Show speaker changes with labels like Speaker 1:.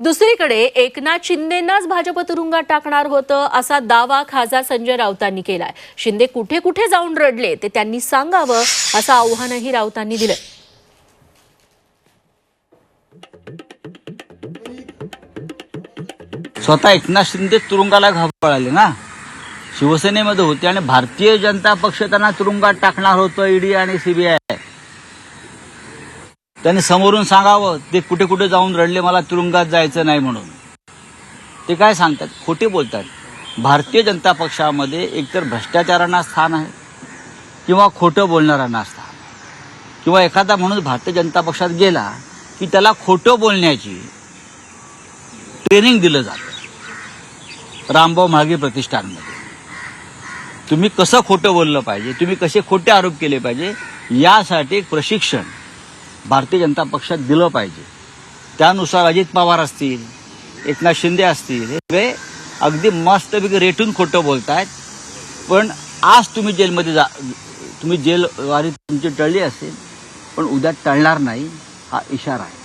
Speaker 1: दुसरीकडे एकनाथ शिंदेनाच भाजप तुरुंगात टाकणार होतं असा दावा खासदार संजय राऊतांनी केलाय. शिंदे कुठे कुठे जाऊन रडले ते त्यांनी सांगावं असं आव्हानही राऊतांनी दिलं
Speaker 2: स्वतः एकनाथ शिंदे तुरुंगाला घाबरले ना? शिवसेनेमध्ये होते आणि भारतीय जनता पक्ष त्यांना तुरुंगात टाकणार होतं ईडी आणि सीबीआय त्यांनी समोरून सांगावं ते कुठे कुठे जाऊन रडले मला तुरुंगात जायचं नाही म्हणून. ते काय सांगतात? खोटे बोलतात. भारतीय जनता पक्षामध्ये एकतर भ्रष्टाचारांना स्थान आहे किंवा खोटं बोलणाऱ्यांना स्थान किंवा एखादा माणूस भारतीय जनता पक्षात गेला की त्याला खोटं बोलण्याची ट्रेनिंग दिलं जातं. रामभाऊ म्हाळगे प्रतिष्ठानमध्ये. तुम्ही कसं खोटं बोललं पाहिजे? तुम्ही कसे खोटे आरोप केले पाहिजे? यासाठी एक प्रशिक्षण भारतीय जनता पक्षात दिलं पाहिजे. त्यानुसार अजित पवार असतील एकनाथ शिंदे असतील हे सगळे अगदी मस्तपैकी रेटून खोटं बोलतायत. पण आज तुम्ही जेलमध्ये जा तुम्ही जेलवारी तुमची टळली असेल पण उद्या टळणार नाही हा इशारा आहे.